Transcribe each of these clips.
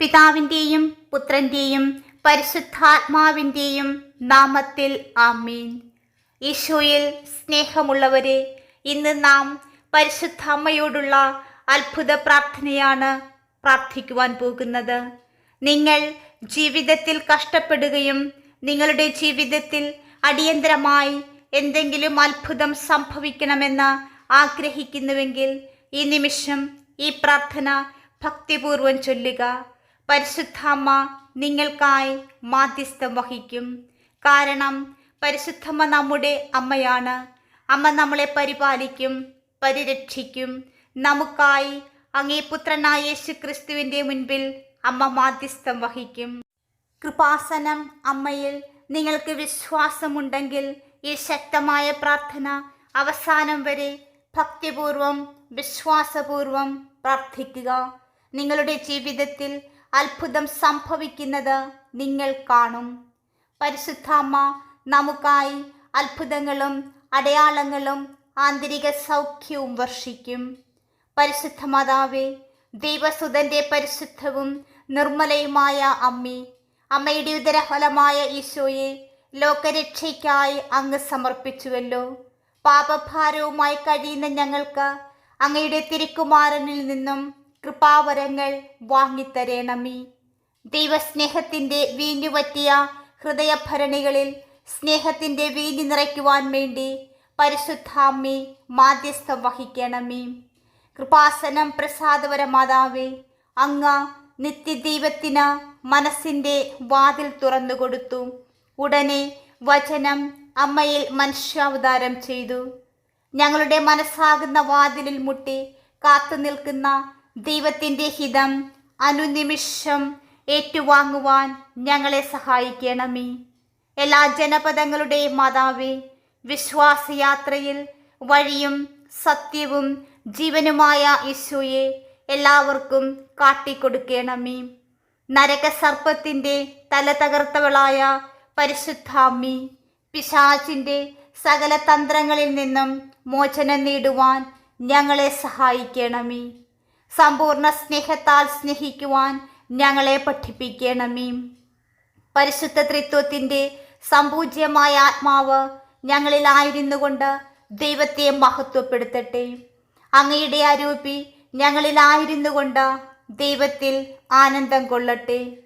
പിതാവിന്റെയും പുത്രന്റെയും പരിശുദ്ധാത്മാവിന്റെയും നാമത്തിൽ ആമീൻ. ഈശോയിൽ സ്നേഹമുള്ളവരെ ഇന്ന് നാം പരിശുദ്ധ അമ്മയോടുള്ള അത്ഭുത പ്രാർത്ഥനയാണ് പ്രാർത്ഥിക്കുവാൻ പോകുന്നത്. നിങ്ങൾ ജീവിതത്തിൽ കഷ്ടപ്പെടുകയും നിങ്ങളുടെ ജീവിതത്തിൽ അടിയന്തരമായി എന്തെങ്കിലും അത്ഭുതം സംഭവിക്കണമെന്ന് ആഗ്രഹിക്കുന്നുവെങ്കിൽ ഈ നിമിഷം ഈ പ്രാർത്ഥന ഭക്തിപൂർവം ചൊല്ലുക. പരിശുദ്ധമ്മ നിങ്ങൾക്കായി മാധ്യസ്ഥം വഹിക്കും. കാരണം പരിശുദ്ധമ്മ നമ്മുടെ അമ്മയാണ്. അമ്മ നമ്മളെ പരിപാലിക്കും പരിരക്ഷിക്കും. നമുക്കായി അങ്ങേ പുത്രനായ യേശു ക്രിസ്തുവിന്റെ മുൻപിൽ അമ്മ മാധ്യസ്ഥം വഹിക്കും. കൃപാസനം അമ്മയിൽ നിങ്ങൾക്ക് വിശ്വാസമുണ്ടെങ്കിൽ ഈ ശക്തമായ പ്രാർത്ഥന അവസാനം വരെ ഭക്തിപൂർവം വിശ്വാസപൂർവം പ്രാർത്ഥിക്കുക. നിങ്ങളുടെ ജീവിതത്തിൽ അത്ഭുതം സംഭവിക്കുന്നത് നിങ്ങൾ കാണും. പരിശുദ്ധാമ്മ നമുക്കായി അത്ഭുതങ്ങളും അടയാളങ്ങളും ആന്തരിക സൗഖ്യവും വർഷിക്കും. പരിശുദ്ധ മാതാവേ ദൈവസുതന്റെ പരിശുദ്ധവും നിർമ്മലയുമായ അമ്മി അമ്മയുടെ ഉദരഫലമായ ഈശോയെ ലോകരക്ഷയ്ക്കായി അങ്ങ് സമർപ്പിച്ചുവല്ലോ. പാപഭാരവുമായി കഴിയുന്ന ഞങ്ങൾക്ക് അങ്ങയുടെ തിരുക്കുമാരനിൽ നിന്നും കൃപാവരങ്ങൾ വാങ്ങിത്തരേണമേ. ദൈവസ്നേഹത്തിന്റെ വീഞ്ഞുപറ്റിയ ഹൃദയഭരണികളിൽ സ്നേഹത്തിന്റെ വീഞ്ഞു നിറയ്ക്കുവാൻ വേണ്ടി പരിശുദ്ധാമ്മേ മാധ്യസ്ഥം വഹിക്കണമേ. കൃപാസനം പ്രസാദവര മാതാവേ അങ്ങ് നിത്യദൈവത്തിന് മനസ്സിന്റെ വാതിൽ തുറന്നു കൊടുത്തു. ഉടനെ വചനം അമ്മയിൽ മനുഷ്യാവതാരം ചെയ്തു. ഞങ്ങളുടെ മനസ്സാകുന്ന വാതിലിൽ മുട്ടി കാത്തു നിൽക്കുന്ന ദൈവത്തിന്റെ ഹിതം അനുനിമിഷം ഏറ്റുവാങ്ങുവാൻ ഞങ്ങളെ സഹായിക്കണമേ. എല്ലാ ജനപദങ്ങളുടെ മാതാവേ വിശ്വാസയാത്രയിൽ വഴിയും സത്യവും ജീവനുമായ ഈശോയെ എല്ലാവർക്കും കാട്ടിക്കൊടുക്കണമേ. നരകസർപ്പത്തിന്റെ തല തകർത്തവളായ പരിശുദ്ധാമ്മി പിശാചിന്റെ സകല തന്ത്രങ്ങളിൽ നിന്നും മോചനം നേടുവാൻ ഞങ്ങളെ സഹായിക്കണമേ. സമ്പൂർണ സ്നേഹത്താൽ സ്നേഹിക്കുവാൻ ഞങ്ങളെ പഠിപ്പിക്കണമേ. പരിശുദ്ധ ത്രിത്വത്തിന്റെ സമ്പൂജ്യമായ ആത്മാവ് ഞങ്ങളിലായിരുന്നു കൊണ്ട് ദൈവത്തെ മഹത്വപ്പെടുത്തട്ടെ. അങ്ങയുടെ അരൂപി ഞങ്ങളിലായിരുന്നു കൊണ്ട് ദൈവത്തിൽ ആനന്ദം കൊള്ളട്ടെ.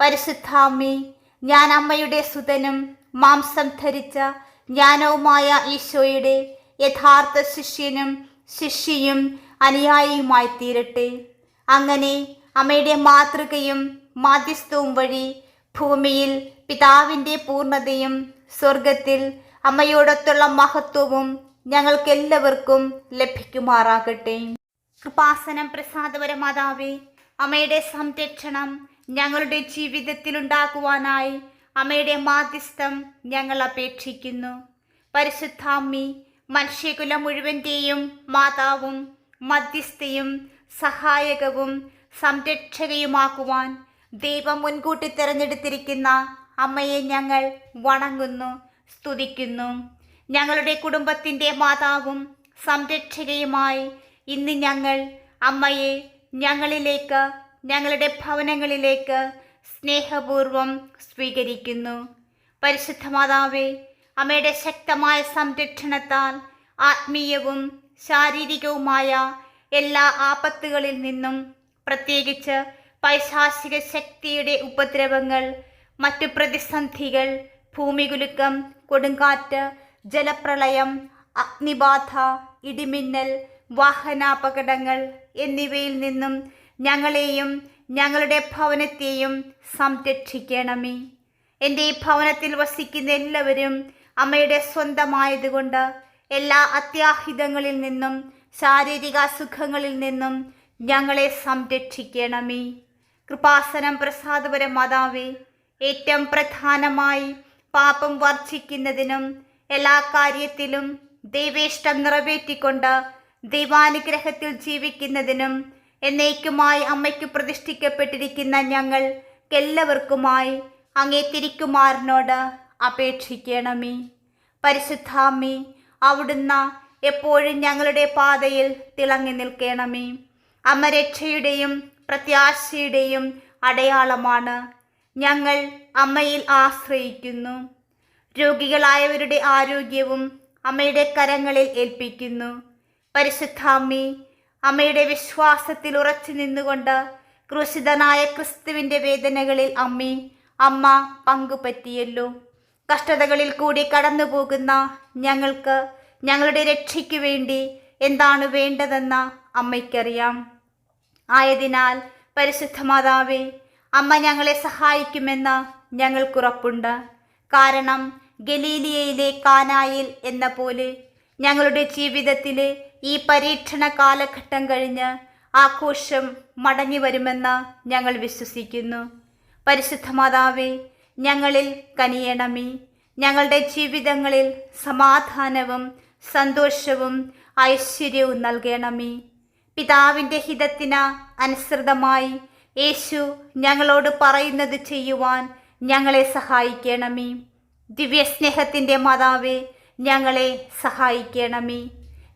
പരിശുദ്ധാമ്മി ഞാൻ അമ്മയുടെ സുതനും മാംസം ധരിച്ച ജ്ഞാനവുമായ ഈശോയുടെ യഥാർത്ഥ ശിഷ്യനും ശിഷ്യയും അനുയായിയുമായി തീരട്ടെ. അങ്ങനെ അമ്മയുടെ മാതൃകയും മാധ്യസ്ഥവും വഴി ഭൂമിയിൽ പിതാവിന്റെ പൂർണതയും സ്വർഗത്തിൽ അമ്മയോടൊത്തുള്ള മഹത്വവും ഞങ്ങൾക്കെല്ലാവർക്കും ലഭിക്കുമാറാകട്ടെ. കൃപാസനം പ്രസാദപര മാതാവേ അമ്മയുടെ സംരക്ഷണം ഞങ്ങളുടെ ജീവിതത്തിൽ ഉണ്ടാക്കുവാനായി അമ്മയുടെ മാധ്യസ്ഥം ഞങ്ങൾ അപേക്ഷിക്കുന്നു. പരിശുദ്ധാമ്മി മനുഷ്യകുലം മുഴുവന്റെയും മാതാവും മധ്യസ്ഥയും സഹായകവും സംരക്ഷകയുമാക്കുവാൻ ദൈവം മുൻകൂട്ടി തിരഞ്ഞെടുത്തിരിക്കുന്ന അമ്മയെ ഞങ്ങൾ വണങ്ങുന്നു സ്തുതിക്കുന്നു. ഞങ്ങളുടെ കുടുംബത്തിന്റെ മാതാവും സംരക്ഷകയുമായി ഇന്ന് ഞങ്ങൾ അമ്മയെ ഞങ്ങളിലേക്ക് ഞങ്ങളുടെ ഭവനങ്ങളിലേക്ക് സ്നേഹപൂർവം സ്വീകരിക്കുന്നു. പരിശുദ്ധ മാതാവേ അമ്മയുടെ ശക്തമായ സംരക്ഷണത്താൽ ആത്മീയവും ശാരീരികവുമായ എല്ലാ ആപത്തുകളിൽ നിന്നും പ്രത്യേകിച്ച് പൈശാചിക ശക്തിയുടെ ഉപദ്രവങ്ങൾ മറ്റു പ്രതിസന്ധികൾ ഭൂമികുലുക്കം കൊടുങ്കാറ്റ് ജലപ്രളയം അഗ്നിബാധ ഇടിമിന്നൽ വാഹനാപകടങ്ങൾ എന്നിവയിൽ നിന്നും ഞങ്ങളെയും ഞങ്ങളുടെ ഭവനത്തെയും സംരക്ഷിക്കണമേ. എന്റെ ഈ ഭവനത്തിൽ വസിക്കുന്ന എല്ലാവരും അമ്മയുടെ സ്വന്തമായതുകൊണ്ട് എല്ലാ അത്യാഹിതങ്ങളിൽ നിന്നും ശാരീരിക അസുഖങ്ങളിൽ നിന്നും ഞങ്ങളെ സംരക്ഷിക്കണമേ. കൃപാസനം പ്രസാദപര മാതാവേ ഏറ്റവും പ്രധാനമായി പാപം വർജിക്കുന്നതിനും എല്ലാ കാര്യത്തിലും ദൈവേഷ്ടം നിറവേറ്റിക്കൊണ്ട് ദൈവാനുഗ്രഹത്തിൽ ജീവിക്കുന്നതിനും എന്നേക്കുമായി അമ്മയ്ക്ക് പ്രതിഷ്ഠിക്കപ്പെട്ടിരിക്കുന്ന ഞങ്ങൾ എല്ലാവർക്കുമായി അങ്ങേ തിരിക്കുമാറിനോട് അപേക്ഷിക്കണമേ. പരിശുദ്ധാമ്മി അവിടുന്ന് എപ്പോഴും ഞങ്ങളുടെ പാതയിൽ തിളങ്ങി നിൽക്കണമേ. അമരക്ഷയുടെയും രക്ഷയുടെയും പ്രത്യാശയുടെയും അടയാളമാണ് ഞങ്ങൾ അമ്മയിൽ ആശ്രയിക്കുന്നു. രോഗികളായവരുടെ ആരോഗ്യവും അമ്മയുടെ കരങ്ങളിൽ ഏൽപ്പിക്കുന്നു. പരിശുദ്ധാമ്മി അമ്മയുടെ വിശ്വാസത്തിൽ ഉറച്ചു നിന്നുകൊണ്ട് ക്രൂശിതനായ ക്രിസ്തുവിന്റെ വേദനകളിൽ അമ്മി അമ്മ പങ്കുപറ്റിയല്ലോ. കഷ്ടതകളിൽ കൂടി കടന്നു പോകുന്ന ഞങ്ങൾക്ക് ഞങ്ങളുടെ രക്ഷയ്ക്ക് വേണ്ടി എന്താണ് വേണ്ടതെന്ന് അമ്മയ്ക്കറിയാം. ആയതിനാൽ പരിശുദ്ധ മാതാവേ അമ്മ ഞങ്ങളെ സഹായിക്കുമെന്ന് ഞങ്ങൾക്കുറപ്പുണ്ട് കാരണം ഗലീലിയയിലെ കാനായിൽ എന്ന പോലെ ഞങ്ങളുടെ ജീവിതത്തിലെ ഈ പരീക്ഷണ കാലഘട്ടം കഴിഞ്ഞ് ആഘോഷം മടങ്ങി വരുമെന്ന് ഞങ്ങൾ വിശ്വസിക്കുന്നു. പരിശുദ്ധ മാതാവേ ഞങ്ങളിൽ കനിയണമേ. ഞങ്ങളുടെ ജീവിതങ്ങളിൽ സമാധാനവും സന്തോഷവും ഐശ്വര്യവും നൽകണമേ. പിതാവിന്റെ ഹിതത്തിന് അനുസൃതമായി യേശു ഞങ്ങളോട് പറയുന്നത് ചെയ്യുവാൻ ഞങ്ങളെ സഹായിക്കണമേ. ദിവ്യസ്നേഹത്തിന്റെ മാതാവേ ഞങ്ങളെ സഹായിക്കണമേ.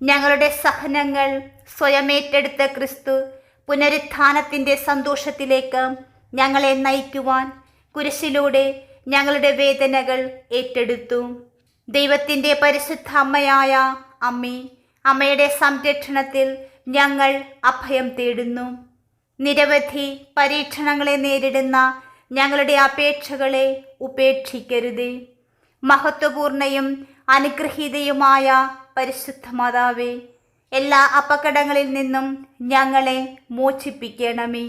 ഞങ്ങളുടെ സഹനങ്ങൾ സ്വയമേറ്റെടുത്ത ക്രിസ്തു പുനരുത്ഥാനത്തിന്റെ സന്തോഷത്തിലേക്ക് ഞങ്ങളെ നയിക്കുവാൻ കുരിശിലൂടെ ഞങ്ങളുടെ വേദനകൾ ഏറ്റെടുത്തു. ദൈവത്തിന്റെ പരിശുദ്ധ അമ്മയായ അമ്മി അമ്മയുടെ സംരക്ഷണത്തിൽ ഞങ്ങൾ അഭയം തേടുന്നു. നിരവധി പരീക്ഷണങ്ങളെ നേരിടുന്ന ഞങ്ങളുടെ അപേക്ഷകളെ ഉപേക്ഷിക്കരുത്. മഹത്വപൂർണയും അനുഗ്രഹീതയുമായ പരിശുദ്ധ മാതാവേ എല്ലാ അപകടങ്ങളിൽ നിന്നും ഞങ്ങളെ മോചിപ്പിക്കണമേ.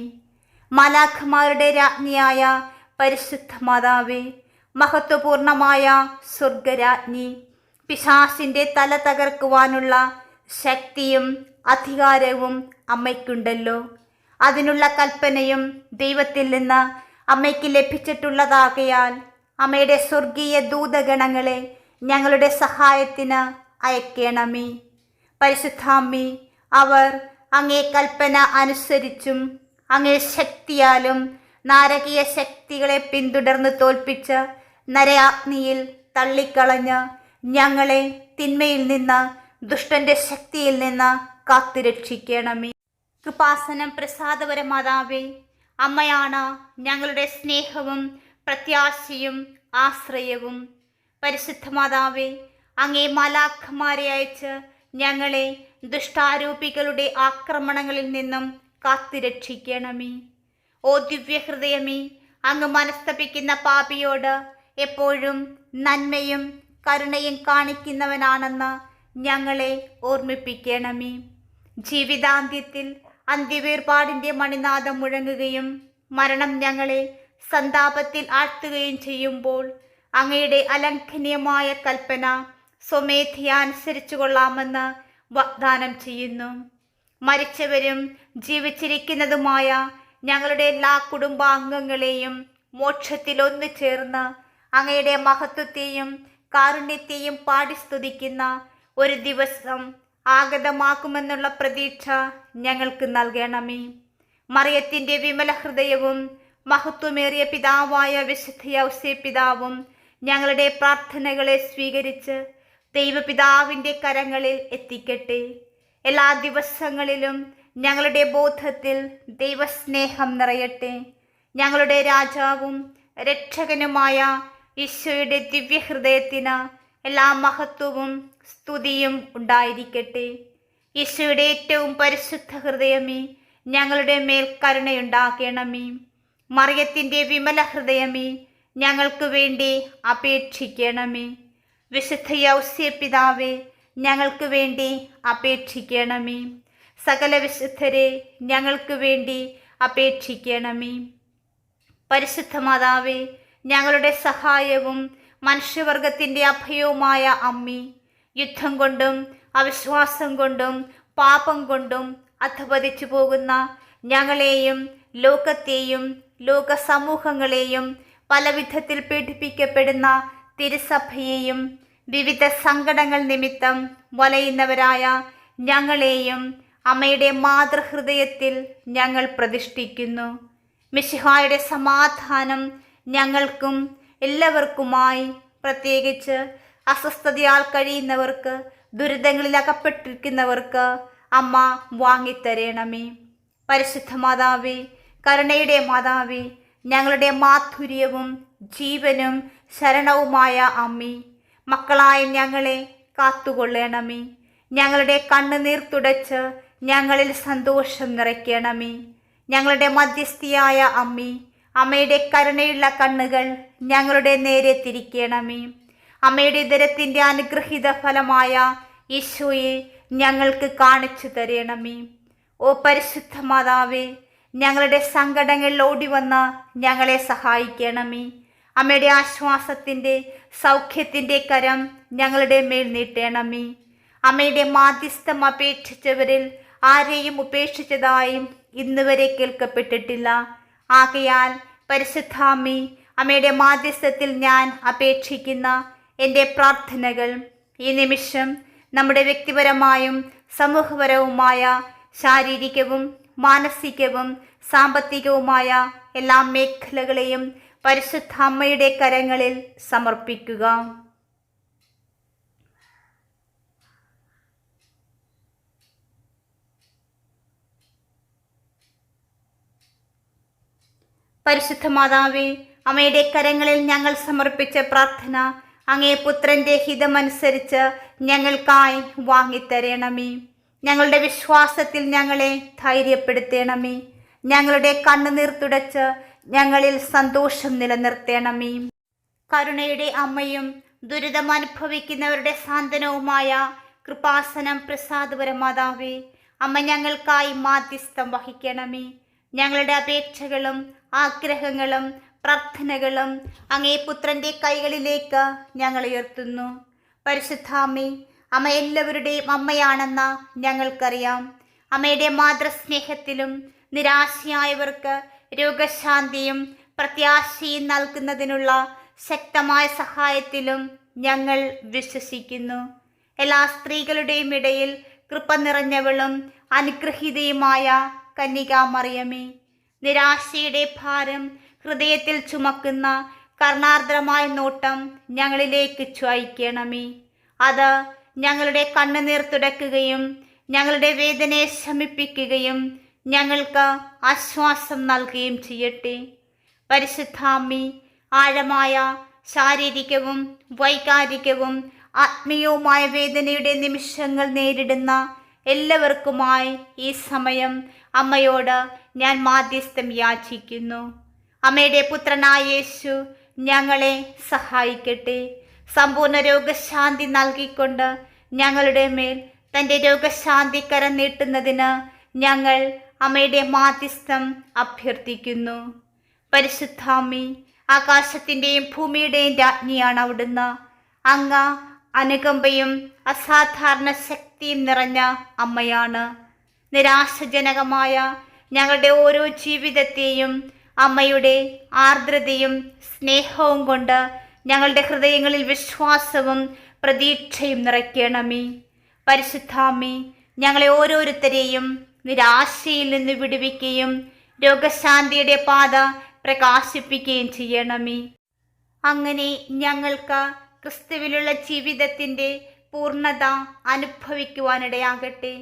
മാലാഖമാരുടെ രാജ്ഞിയായ പരിശുദ്ധ മാതാവേ മഹത്വപൂർണമായ സ്വർഗരാജ്ഞി പിശാസിന്റെ തല തകർക്കുവാനുള്ള ശക്തിയും അധികാരവും അമ്മയ്ക്കുണ്ടല്ലോ. അതിനുള്ള കൽപ്പനയും ദൈവത്തിൽ നിന്ന് അമ്മയ്ക്ക് ലഭിച്ചിട്ടുള്ളതാകയാൽ അമ്മയുടെ സ്വർഗീയ ദൂതഗണങ്ങളെ ഞങ്ങളുടെ സഹായത്തിന് അയക്കണമേ. പരിശുദ്ധാമ്മി അവർ അങ്ങേ കൽപ്പന അനുസരിച്ചും അങ്ങേ ശക്തിയാലും നാരകീയ ശക്തികളെ പിന്തുടർന്ന് തോൽപ്പിച്ച് നരയാഗ്നിയിൽ തള്ളിക്കളഞ്ഞ് ഞങ്ങളെ തിന്മയിൽ നിന്ന് ദുഷ്ടന്റെ ശക്തിയിൽ നിന്ന് കാത്തുരക്ഷിക്കണമേ. കൃപാസനം പ്രസാദപര മാതാവേ അമ്മയാണ് ഞങ്ങളുടെ സ്നേഹവും പ്രത്യാശയും ആശ്രയവും. പരിശുദ്ധ മാതാവേ അങ്ങേ മാലാഖമാരെ അയച്ച് ഞങ്ങളെ ദുഷ്ടാരൂപികളുടെ ആക്രമണങ്ങളിൽ നിന്നും കാത്തുരക്ഷിക്കണമേ. ഓ ദിവ്യഹൃദയമേ അങ്ങ് മനസ്തപിക്കുന്ന പാപിയോട് എപ്പോഴും നന്മയും കരുണയും കാണിക്കുന്നവനാണെന്ന് ഞങ്ങളെ ഓർമ്മിപ്പിക്കണമേ. ജീവിതാന്ത്യത്തിൽ അന്ത്യവേർപാടിന്റെ മണിനാഥം മുഴങ്ങുകയും മരണം ഞങ്ങളെ സന്താപത്തിൽ ആഴ്ത്തുകയും ചെയ്യുമ്പോൾ അങ്ങയുടെ അലംഘനീയമായ കൽപ്പന സ്വമേധയാ അനുസരിച്ചു കൊള്ളാമെന്ന് വാഗ്ദാനം ചെയ്യുന്നു. മരിച്ചവരും ജീവിച്ചിരിക്കുന്നതുമായ ഞങ്ങളുടെ എല്ലാ കുടുംബാംഗങ്ങളെയും മോക്ഷത്തിൽ ഒന്നു ചേർന്ന് അങ്ങയുടെ മഹത്വത്തെയും കാരുണ്യത്തെയും പാടി സ്തുതിക്കുന്ന ഒരു ദിവസം ആഗതമാക്കുമെന്നുള്ള പ്രതീക്ഷ ഞങ്ങൾക്ക് നൽകണമേ. മറിയത്തിന്റെ വിമല ഹൃദയവും മഹത്വമേറിയ പിതാവായ വിശുദ്ധ ഔസേ പിതാവും ഞങ്ങളുടെ പ്രാർത്ഥനകളെ സ്വീകരിച്ച് ദൈവപിതാവിന്റെ കരങ്ങളിൽ എത്തിക്കട്ടെ. എല്ലാ ദിവസങ്ങളിലും ഞങ്ങളുടെ ബോധത്തിൽ ദൈവസ്നേഹം നിറയട്ടെ. ഞങ്ങളുടെ രാജാവും രക്ഷകനുമായ ഈശോയുടെ ദിവ്യഹൃദയത്തിന് എല്ലാ മഹത്വവും സ്തുതിയും ഉണ്ടായിരിക്കട്ടെ. ഈശോയുടെ ഏറ്റവും പരിശുദ്ധ ഹൃദയമേ ഞങ്ങളുടെ മേൽ കരുണയുണ്ടാകണമേ. മറിയത്തിന്റെ വിമല ഹൃദയമേ ഞങ്ങൾക്ക് വേണ്ടി അപേക്ഷിക്കണമേ. വിശുദ്ധ യൗസ്യ പിതാവേ ഞങ്ങൾക്ക് വേണ്ടി അപേക്ഷിക്കണമേ. സകല വിശുദ്ധരെ ഞങ്ങൾക്ക് വേണ്ടി അപേക്ഷിക്കണമേ. പരിശുദ്ധ മാതാവേ ഞങ്ങളുടെ സഹായവും മനുഷ്യവർഗത്തിന്റെ അഭയവുമായ അമ്മി യുദ്ധം കൊണ്ടും അവിശ്വാസം കൊണ്ടും പാപം കൊണ്ടും അധപതിച്ചു പോകുന്ന ഞങ്ങളെയും ലോകത്തെയും ലോക സമൂഹങ്ങളെയും പല വിധത്തിൽ പീഡിപ്പിക്കപ്പെടുന്ന തിരുസഭയെയും വിവിധ സങ്കടങ്ങൾ നിമിത്തം വലയുന്നവരായ ഞങ്ങളെയും അമ്മയുടെ മാതൃഹൃദയത്തിൽ ഞങ്ങൾ പ്രതിഷ്ഠിക്കുന്നു. മിശിഹായുടെ സമാധാനം ഞങ്ങൾക്കും എല്ലാവർക്കുമായി പ്രത്യേകിച്ച് അസ്വസ്ഥതയാൽ കഴിയുന്നവർക്ക് ദുരിതങ്ങളിൽ അകപ്പെട്ടിരിക്കുന്നവർക്ക് അമ്മ വാങ്ങിത്തരേണമേ. പരിശുദ്ധ മാതാവി കരുണയുടെ മാതാവി ഞങ്ങളുടെ മാധുര്യവും ജീവനും ശരണവുമായ അമ്മി മക്കളായ ഞങ്ങളെ കാത്തുകൊള്ളണമേ. ഞങ്ങളുടെ കണ്ണുനീർ തുടച്ച് ഞങ്ങളിൽ സന്തോഷം നിറയ്ക്കണമേ. ഞങ്ങളുടെ മധ്യസ്ഥിയായ അമ്മി അമ്മയുടെ കരുണയുള്ള കണ്ണുകൾ ഞങ്ങളുടെ നേരെ തിരിക്കണമേ. അമ്മയുടെ ദരത്തിന്റെ അനുഗ്രഹീത ഫലമായ ഈശോയെ ഞങ്ങൾക്ക് കാണിച്ചു തരണമേ. ഓ പരിശുദ്ധ മാതാവേ ഞങ്ങളുടെ സങ്കടങ്ങളിൽ ഓടി വന്ന് ഞങ്ങളെ സഹായിക്കണമേ. അമ്മയുടെ ആശ്വാസത്തിന്റെ സൗഖ്യത്തിന്റെ കരം ഞങ്ങളുടെ മേൽ നീട്ടണമേ. അമ്മയുടെ മാധ്യസ്ഥം അപേക്ഷിച്ചവരിൽ ആരെയും ഉപേക്ഷിച്ചതായും ഇന്നുവരെ കേൾക്കപ്പെട്ടിട്ടില്ല. ആകയാൽ പരിശുദ്ധാമി അമ്മയുടെ മാധ്യസ്ഥത്തിൽ ഞാൻ അപേക്ഷിക്കുന്ന എന്റെ പ്രാർത്ഥനകൾ ഈ നിമിഷം നമ്മുടെ വ്യക്തിപരമായും സമൂഹപരവുമായ ശാരീരികവും മാനസികവും സാമ്പത്തികവുമായ എല്ലാ മേഖലകളെയും പരിശുദ്ധ അമ്മയുടെ കരങ്ങളിൽ സമർപ്പിക്കുക. പരിശുദ്ധ മാതാവേ അമ്മയുടെ കരങ്ങളിൽ ഞങ്ങൾ സമർപ്പിച്ച പ്രാർത്ഥന അങ്ങേ പുത്രന്റെ ഹിതമനുസരിച്ച് ഞങ്ങൾക്കായി വാങ്ങിത്തരണമേ. ഞങ്ങളുടെ വിശ്വാസത്തിൽ ഞങ്ങളെ ധൈര്യപ്പെടുത്തണമേ. ഞങ്ങളുടെ കണ്ണുനീർ തുടച്ച് ഞങ്ങളിൽ സന്തോഷം നിലനിർത്തണമേ. കരുണയുടെ അമ്മയും ദുരിതം അനുഭവിക്കുന്നവരുടെ സാന്ത്വനവുമായ കൃപാസനം പ്രസാദപര മാതാവേ അമ്മ ഞങ്ങൾക്കായി മാധ്യസ്ഥം വഹിക്കണമേ. ഞങ്ങളുടെ അപേക്ഷകളും ആഗ്രഹങ്ങളും പ്രാർത്ഥനകളും അങ്ങേ പുത്രന്റെ കൈകളിലേക്ക് ഞങ്ങൾ ഉയർത്തുന്നു. പരിശുദ്ധാമി അമ്മ എല്ലാവരുടെയും അമ്മയാണെന്ന് ഞങ്ങൾക്കറിയാം. അമ്മയുടെ മാതൃസ്നേഹത്തിലും നിരാശയായവർക്ക് രോഗശാന്തിയും പ്രത്യാശയും നൽകുന്നതിനുള്ള ശക്തമായ സഹായത്തിലും ഞങ്ങൾ വിശ്വസിക്കുന്നു. എല്ലാ സ്ത്രീകളുടെയും ഇടയിൽ കൃപ നിറഞ്ഞവളും അനുഗ്രഹീതയുമായ കന്യകാമറിയമേ നിരാശയുടെ ഭാരം ഹൃദയത്തിൽ ചുമക്കുന്ന കർണാർദ്രമായ നോട്ടം ഞങ്ങളിലേക്ക് ചായ്ക്കണമേ അത് ഞങ്ങളുടെ കണ്ണുനീർ തുടക്കുകയും ഞങ്ങളുടെ വേദനയെ ശമിപ്പിക്കുകയും ഞങ്ങൾക്ക് ആശ്വാസം നൽകുകയും ചെയ്യട്ടെ. പരിശുദ്ധാമ്മി ആഴമായ ശാരീരികവും വൈകാരികവും ആത്മീയവുമായ വേദനയുടെ നിമിഷങ്ങൾ നേരിടുന്ന എല്ലാവർക്കുമായി ഈ സമയം അമ്മയോട് ഞാൻ മാധ്യസ്ഥം യാചിക്കുന്നു. അമ്മയുടെ പുത്രനായ യേശു ഞങ്ങളെ സഹായിക്കട്ടെ. സമ്പൂർണ രോഗശാന്തി നൽകിക്കൊണ്ട് ഞങ്ങളുടെ മേൽ തന്റെ രോഗശാന്തി കരം നീട്ടുന്നതിന് ഞങ്ങൾ അമ്മയുടെ മാധ്യസ്ഥം അഭ്യർത്ഥിക്കുന്നു. പരിശുദ്ധാമി ആകാശത്തിന്റെയും ഭൂമിയുടെയും രാജ്ഞിയാണ് അവിടുന്ന്. അങ്ങ അനുകമ്പയും അസാധാരണ ശക്തിയും നിറഞ്ഞ അമ്മയാണ്. നിരാശജനകമായ ഞങ്ങളുടെ ഓരോ ജീവിതത്തെയും അമ്മയുടെ ആർദ്രതയും സ്നേഹവും കൊണ്ട് ഞങ്ങളുടെ ഹൃദയങ്ങളിൽ വിശ്വാസവും പ്രതീക്ഷയും നിറയ്ക്കണമേ. പരിശുദ്ധാമി ഞങ്ങളെ ഓരോരുത്തരെയും നിരാശയിൽ നിന്ന് വിടുവിക്കുകയും രോഗശാന്തിയുടെ പാത പ്രകാശിപ്പിക്കുകയും ചെയ്യണമേ. അങ്ങനെ ഞങ്ങൾക്ക് ക്രിസ്തുവിലുള്ള ജീവിതത്തിന്റെ പൂർണത അനുഭവിക്കുവാനിടയാകട്ടെ.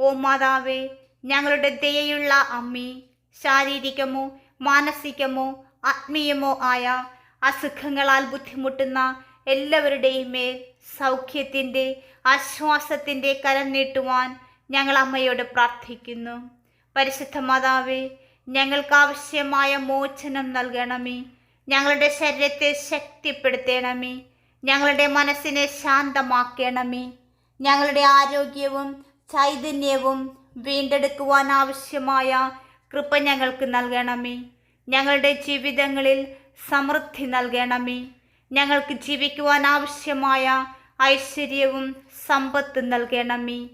ഓ മാതാവേ ഞങ്ങളുടെ ദയയുള്ള അമ്മി ശാരീരികമോ മാനസികമോ ആത്മീയമോ ആയ അസുഖങ്ങളാൽ ബുദ്ധിമുട്ടുന്ന എല്ലാവരുടെയും മേൽ സൗഖ്യത്തിന്റെ ആശ്വാസത്തിന്റെ കരം നീട്ടുവാൻ ഞങ്ങൾ അമ്മയോട് പ്രാർത്ഥിക്കുന്നു. പരിശുദ്ധ മാതാവേ ഞങ്ങൾക്ക് ആവശ്യമായ മോചനം നൽകണമേ. ഞങ്ങളുടെ ശരീരത്തെ ശക്തിപ്പെടുത്തണമേ. ഞങ്ങളുടെ മനസ്സിനെ ശാന്തമാക്കണമേ. ഞങ്ങളുടെ ആരോഗ്യവും ചൈതന്യവും വീണ്ടെടുക്കുവാൻ ആവശ്യമായ കൃപ ഞങ്ങൾക്ക് നൽകണമേ. ഞങ്ങളുടെ ജീവിതങ്ങളിൽ സമൃദ്ധി നൽകണമേ. ഞങ്ങൾക്ക് ജീവിക്കുവാൻ ആവശ്യമായ ഐശ്വര്യവും സമ്പത്ത് നൽകണമേ.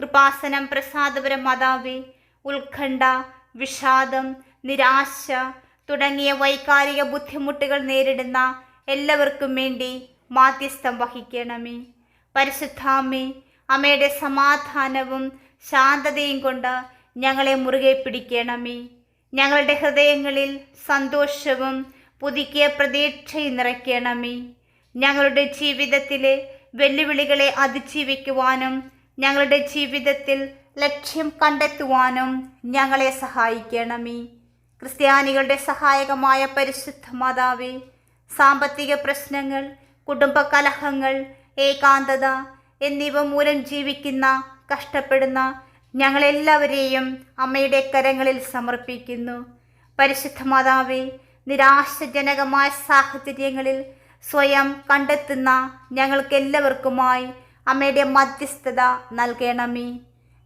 കൃപാസനം പ്രസാദപര മാതാവേ ഉത്കണ്ഠ വിഷാദം നിരാശ തുടങ്ങിയ വൈകാരിക ബുദ്ധിമുട്ടുകൾ നേരിടുന്ന എല്ലാവർക്കും വേണ്ടി മാധ്യസ്ഥം വഹിക്കണമേ. പരിശുദ്ധാമ്മേ അമ്മയുടെ സമാധാനവും ശാന്തതയും കൊണ്ട് ഞങ്ങളെ മുറുകെ പിടിക്കണമേ. ഞങ്ങളുടെ ഹൃദയങ്ങളിൽ സന്തോഷവും പുതുക്കിയ പ്രതീക്ഷയും നിറയ്ക്കണമേ. ഞങ്ങളുടെ ജീവിതത്തിലെ വെല്ലുവിളികളെ അതിജീവിക്കുവാനും ഞങ്ങളുടെ ജീവിതത്തിൽ ലക്ഷ്യം കണ്ടെത്തുവാനും ഞങ്ങളെ സഹായിക്കണമേ. ക്രിസ്ത്യാനികളുടെ സഹായകമായ പരിശുദ്ധ മാതാവേ സാമ്പത്തിക പ്രശ്നങ്ങൾ കുടുംബ കലഹങ്ങൾ ഏകാന്തത എന്നിവ മൂലം ജീവിക്കുന്ന കഷ്ടപ്പെടുന്ന ഞങ്ങളെല്ലാവരെയും അമ്മയുടെ കരങ്ങളിൽ സമർപ്പിക്കുന്നു. പരിശുദ്ധ മാതാവേ നിരാശജനകമായ സാഹചര്യങ്ങളിൽ സ്വയം കണ്ടെത്തുന്ന ഞങ്ങൾക്കെല്ലാവർക്കുമായി അമ്മയുടെ മധ്യസ്ഥത നൽകണമേ.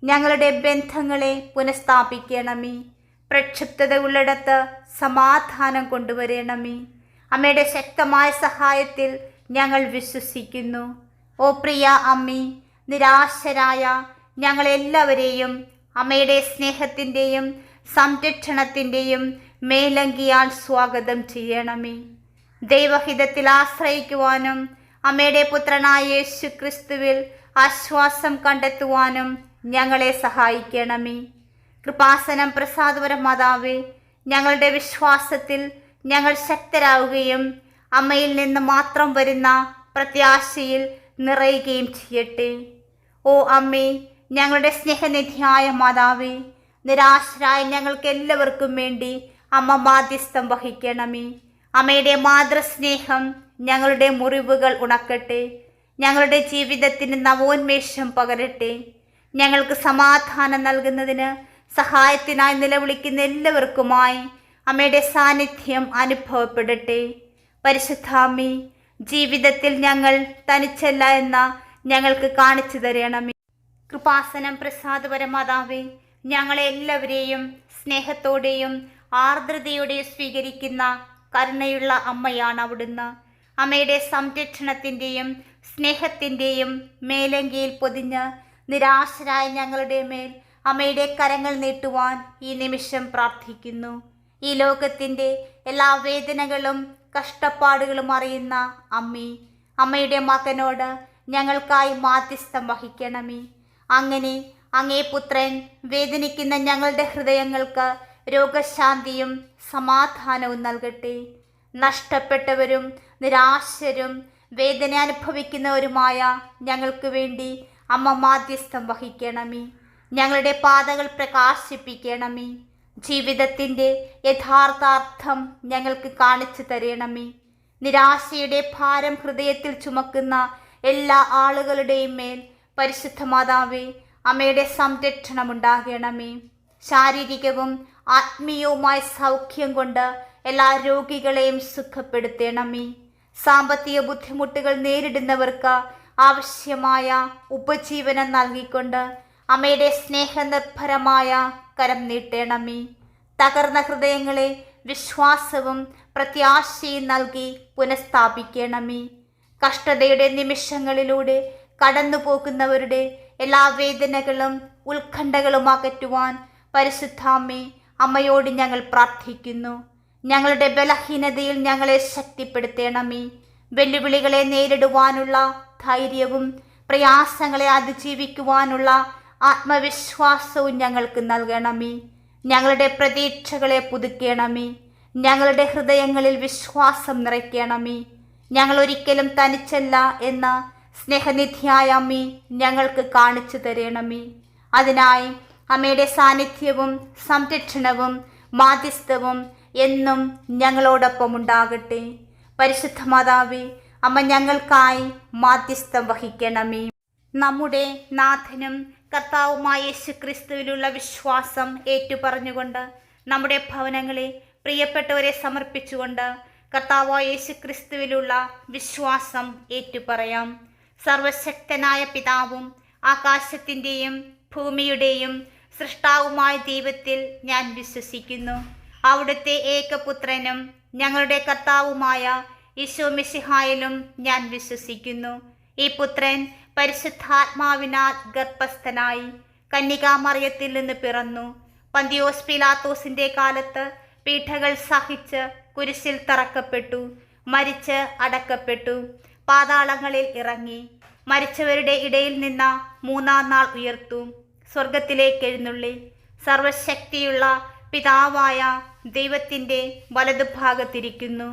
ഞങ്ങളുടെ ബന്ധങ്ങളെ പുനഃസ്ഥാപിക്കണമേ. പ്രക്ഷുബ്ധത ഉള്ളിടത്ത് സമാധാനം കൊണ്ടുവരണമേ. അമ്മയുടെ ശക്തമായ സഹായത്തിൽ ഞങ്ങൾ വിശ്വസിക്കുന്നു. ഓ പ്രിയ അമ്മി നിരാശരായ ഞങ്ങളെല്ലാവരെയും അമ്മയുടെ സ്നേഹത്തിന്റെയും സംരക്ഷണത്തിന്റെയും മേലങ്കിയാൽ സ്വാഗതം ചെയ്യണമേ. ദൈവഹിതത്തിൽ ആശ്രയിക്കുവാനും അമ്മയുടെ പുത്രനായ യേശു ക്രിസ്തുവിൽ ആശ്വാസം കണ്ടെത്തുവാനും ഞങ്ങളെ സഹായിക്കണമേ. കൃപാസനം പ്രസാദപര മാതാവേ ഞങ്ങളുടെ വിശ്വാസത്തിൽ ഞങ്ങൾ ശക്തരാവുകയും അമ്മയിൽ നിന്ന് മാത്രം വരുന്ന പ്രത്യാശയിൽ നിറയുകയും ചെയ്യട്ടെ. ഓ അമ്മേ ഞങ്ങളുടെ സ്നേഹനിധിയായ മാതാവേ നിരാശരായ ഞങ്ങൾക്ക് എല്ലാവർക്കും വേണ്ടി അമ്മ മാധ്യസ്ഥം വഹിക്കണമേ. അമ്മയുടെ മാതൃസ്നേഹം ഞങ്ങളുടെ മുറിവുകൾ ഉണക്കട്ടെ. ഞങ്ങളുടെ ജീവിതത്തിന് നവോന്മേഷം പകരട്ടെ. ഞങ്ങൾക്ക് സമാധാനം നൽകുന്നതിന് സഹായത്തിനായി നിലവിളിക്കുന്ന എല്ലാവർക്കുമായി അമ്മയുടെ സാന്നിധ്യം അനുഭവപ്പെടട്ടെ. പരിശുദ്ധാമ്മി ജീവിതത്തിൽ ഞങ്ങൾ തനിച്ചല്ല എന്ന ഞങ്ങൾക്ക് കാണിച്ചു തരണമേ. കൃപാസനം പ്രസാദപര മാതാവേ ഞങ്ങളെല്ലാവരെയും സ്നേഹത്തോടെയും ആർദ്രതയോടെയും സ്വീകരിക്കുന്ന കരുണയുള്ള അമ്മയാണ് അവിടുന്ന്. അമ്മയുടെ സംരക്ഷണത്തിന്റെയും സ്നേഹത്തിന്റെയും മേലങ്കിയിൽ പൊതിഞ്ഞ് നിരാശരായ ഞങ്ങളുടെ മേൽ അമ്മയുടെ കരങ്ങൾ നീട്ടുവാൻ ഈ നിമിഷം പ്രാർത്ഥിക്കുന്നു. ഈ ലോകത്തിന്റെ എല്ലാ വേദനകളും കഷ്ടപ്പാടുകളും അറിയുന്ന അമ്മി അമ്മയുടെ മകനോട് ഞങ്ങൾക്കായി മാധ്യസ്ഥം വഹിക്കണമേ. അങ്ങനെ അങ്ങേ പുത്രൻ വേദനിക്കുന്ന ഞങ്ങളുടെ ഹൃദയങ്ങൾക്ക് രോഗശാന്തിയും സമാധാനവും നൽകട്ടെ. നഷ്ടപ്പെട്ടവരും നിരാശരും വേദന അനുഭവിക്കുന്നവരുമായ ഞങ്ങൾക്ക് വേണ്ടി അമ്മ മാധ്യസ്ഥം വഹിക്കണമേ. ഞങ്ങളുടെ പാതകൾ പ്രകാശിപ്പിക്കണമേ. ജീവിതത്തിന്റെ യഥാർത്ഥാർത്ഥം ഞങ്ങൾക്ക് കാണിച്ചു തരണമേ. നിരാശയുടെ ഭാരം ഹൃദയത്തിൽ ചുമക്കുന്ന എല്ലാ ആളുകളുടെയും മേൽ പരിശുദ്ധ മാതാവേ അമ്മയുടെ സംരക്ഷണം ഉണ്ടാകണമേ. ശാരീരികവും ആത്മീയവുമായ സൗഖ്യം കൊണ്ട് എല്ലാ രോഗികളെയും സുഖപ്പെടുത്തണമേ. സാമ്പത്തിക ബുദ്ധിമുട്ടുകൾ നേരിടുന്നവർക്ക് ആവശ്യമായ ഉപജീവനം നൽകിക്കൊണ്ട് അമ്മയുടെ സ്നേഹനിർഭരമായ കരം നീട്ടണമേ. തകർന്ന ഹൃദയങ്ങളെ വിശ്വാസവും പ്രത്യാശയും നൽകി പുനഃസ്ഥാപിക്കണമേ. കഷ്ടതയുടെ നിമിഷങ്ങളിലൂടെ കടന്നുപോകുന്നവരുടെ എല്ലാ വേദനകളും ഉത്കണ്ഠകളും അകറ്റുവാൻ പരിശുദ്ധാമ്മേ അമ്മയോട് ഞങ്ങൾ പ്രാർത്ഥിക്കുന്നു. ഞങ്ങളുടെ ബലഹീനതയിൽ ഞങ്ങളെ ശക്തിപ്പെടുത്തണമേ. വെല്ലുവിളികളെ നേരിടുവാനുള്ള ധൈര്യവും പ്രയാസങ്ങളെ അതിജീവിക്കുവാനുള്ള ആത്മവിശ്വാസവും ഞങ്ങൾക്ക് നൽകണമേ. ഞങ്ങളുടെ പ്രതീക്ഷകളെ പുതുക്കണമേ. ഞങ്ങളുടെ ഹൃദയങ്ങളിൽ വിശ്വാസം നിറയ്ക്കണമേ. ഞങ്ങൾ ഒരിക്കലും തനിച്ചല്ല എന്ന സ്നേഹനിധിയായ അമ്മി ഞങ്ങൾക്ക് കാണിച്ചു തരണമേ. അതിനായി അമ്മയുടെ സാന്നിധ്യവും സംരക്ഷണവും മാധ്യസ്ഥവും എന്നും ഞങ്ങളോടൊപ്പം ഉണ്ടാകട്ടെ. പരിശുദ്ധ മാതാവേ അമ്മ ഞങ്ങൾക്കായി മാധ്യസ്ഥം വഹിക്കണമേ. നമ്മുടെ നാഥനും കർത്താവുമായ യേശു ക്രിസ്തുവിലുള്ള വിശ്വാസം ഏറ്റുപറഞ്ഞുകൊണ്ട് നമ്മുടെ ഭവനങ്ങളെ പ്രിയപ്പെട്ടവരെ സമർപ്പിച്ചുകൊണ്ട് കർത്താവായ യേശു ക്രിസ്തുവിലുള്ള വിശ്വാസം ഏറ്റുപറയാം. സർവശക്തനായ പിതാവും ആകാശത്തിന്റെയും ഭൂമിയുടെയും സൃഷ്ടാവുമായ ദൈവത്തിൽ ഞാൻ വിശ്വസിക്കുന്നു. അവിടുത്തെ ഏകപുത്രനും ഞങ്ങളുടെ കർത്താവുമായ ഈശോ മിശിഹായിലും ഞാൻ വിശ്വസിക്കുന്നു. ഈ പുത്രൻ പരിശുദ്ധാത്മാവിനാൽ ഗർഭസ്ഥനായി കന്യകാമറിയത്തിൽ നിന്ന് പിറന്നു. പന്തിയോസ് പിലാത്തോസിന്റെ കാലത്ത് പീഠകൾ സഹിച്ച് കുരിശിൽ തറക്കപ്പെട്ടു മരിച്ച് അടക്കപ്പെട്ടു പാതാളങ്ങളിൽ ഇറങ്ങി. മരിച്ചവരുടെ ഇടയിൽ നിന്ന മൂന്നാം നാൾ ഉയർത്തു. സ്വർഗത്തിലേക്ക് എഴുന്നള്ളി. സർവശക്തിയുള്ള പിതാവായ ദൈവത്തിന്റെ വലതുഭാഗത്തിരിക്കുന്നു.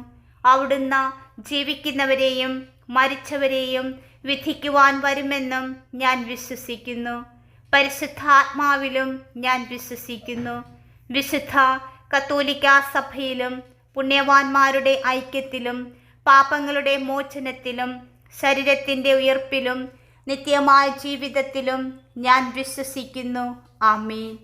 അവിടുന്ന് ജീവിക്കുന്നവരെയും മരിച്ചവരെയും വിധിക്കുവാൻ വരുമെന്നും ഞാൻ വിശ്വസിക്കുന്നു. പരിശുദ്ധാത്മാവിലും ഞാൻ വിശ്വസിക്കുന്നു. വിശുദ്ധ കത്തോലിക്ക സഭയിലും പുണ്യവാന്മാരുടെ ഐക്യത്തിലും പാപങ്ങളുടെ മോചനത്തിലും ശരീരത്തിന്റെ ഉയർപ്പിലും നിത്യമായ ജീവിതത്തിലും ഞാൻ വിശ്വസിക്കുന്നു. ആമീൻ.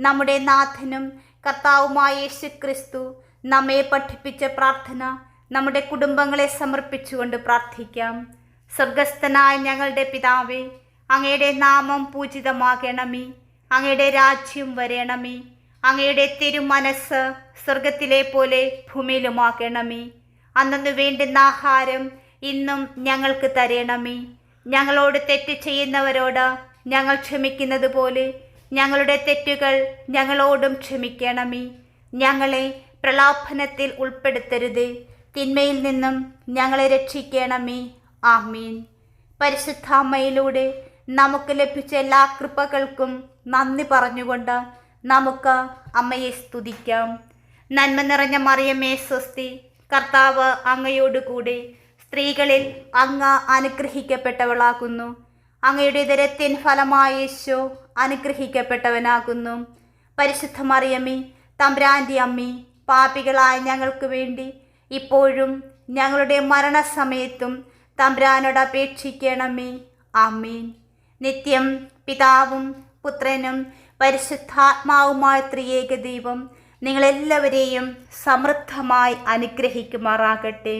നമ്മുടെ നാഥനും കർത്താവുമായ യേശു ക്രിസ്തു നമ്മെ പഠിപ്പിച്ച പ്രാർത്ഥന നമ്മുടെ കുടുംബങ്ങളെ സമർപ്പിച്ചുകൊണ്ട് പ്രാർത്ഥിക്കാം. സ്വർഗസ്ഥനായ ഞങ്ങളുടെ പിതാവേ അങ്ങയുടെ നാമം പൂജിതമാകണമേ. അങ്ങയുടെ രാജ്യം വരണമേ. അങ്ങയുടെ തിരുമനസ് സ്വർഗത്തിലെ പോലെ ഭൂമിയിലുമാകണമേ. അന്നു വേണ്ടുന്ന ആഹാരം ഇന്നും ഞങ്ങൾക്ക് തരണമേ. ഞങ്ങളോട് തെറ്റ് ചെയ്യുന്നവരോട് ഞങ്ങൾ ക്ഷമിക്കുന്നത് പോലെ ഞങ്ങളുടെ തെറ്റുകൾ ഞങ്ങളോടും ക്ഷമിക്കണമേ. ഞങ്ങളെ പ്രലാഭനത്തിൽ ഉൾപ്പെടുത്തരുത്. തിന്മയിൽ നിന്നും ഞങ്ങളെ രക്ഷിക്കണമേ. ആമീൻ. പരിശുദ്ധാമ്മയിലൂടെ നമുക്ക് ലഭിച്ച എല്ലാ കൃപകൾക്കും നന്ദി പറഞ്ഞുകൊണ്ട് നമുക്ക് അമ്മയെ സ്തുതിക്കാം. നന്മ നിറഞ്ഞ മറിയമേ സ്വസ്തി കർത്താവ് അങ്ങയോടുകൂടെ സ്ത്രീകളിൽ അങ്ങ് അനുഗ്രഹിക്കപ്പെട്ടവളാകുന്നു. അങ്ങയുടെ ദരത്തിൻ ഫലമായ യേശോ അനുഗ്രഹിക്കപ്പെട്ടവനാകുന്നു. പരിശുദ്ധ മറിയമ്മേ തമ്പ്രാന്റെ അമ്മി പാപികളായ ഞങ്ങൾക്ക് വേണ്ടി ഇപ്പോഴും ഞങ്ങളുടെ മരണസമയത്തും തമ്പ്രാനോട് അപേക്ഷിക്കണമേ ആമീൻ. നിത്യം പിതാവും പുത്രനും പരിശുദ്ധാത്മാവുമായ ത്രിയേക ദൈവം നിങ്ങളെല്ലാവരെയും സമൃദ്ധമായി അനുഗ്രഹിക്കുമാറാകട്ടെ.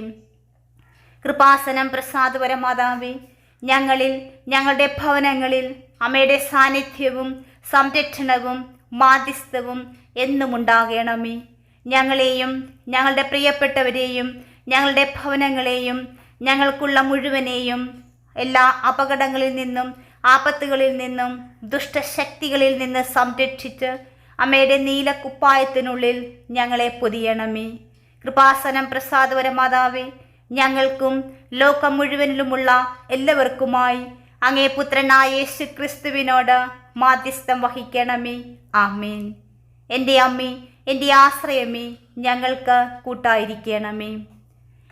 കൃപാസനം പ്രസാദപരമാതാവേ ഞങ്ങളിൽ ഞങ്ങളുടെ ഭവനങ്ങളിൽ അമ്മയുടെ സാന്നിധ്യവും സംരക്ഷണവും മാധ്യസ്ഥവും എന്നും ഉണ്ടാകണമേ ഞങ്ങളെയും ഞങ്ങളുടെ പ്രിയപ്പെട്ടവരെയും ഞങ്ങളുടെ ഭവനങ്ങളെയും ഞങ്ങൾക്കുള്ള മുഴുവനെയും എല്ലാ അപകടങ്ങളിൽ നിന്നും ആപത്തുകളിൽ നിന്നും ദുഷ്ടശക്തികളിൽ നിന്ന് സംരക്ഷിച്ച് അമ്മയുടെ നീലക്കുപ്പായത്തിനുള്ളിൽ ഞങ്ങളെ പൊതിയണമേ. കൃപാസനം പ്രസാദപരമാതാവേ ഞങ്ങൾക്കും ലോകം മുഴുവനിലുമുള്ള എല്ലാവർക്കുമായി അങ്ങേ പുത്രനായ യേശു ക്രിസ്തുവിനോട് മാധ്യസ്ഥം വഹിക്കണമേ. ആമേൻ. എന്റെ അമ്മേ എന്റെ ആശ്രയമേ ഞങ്ങൾക്ക് കൂട്ടായിരിക്കണമേ.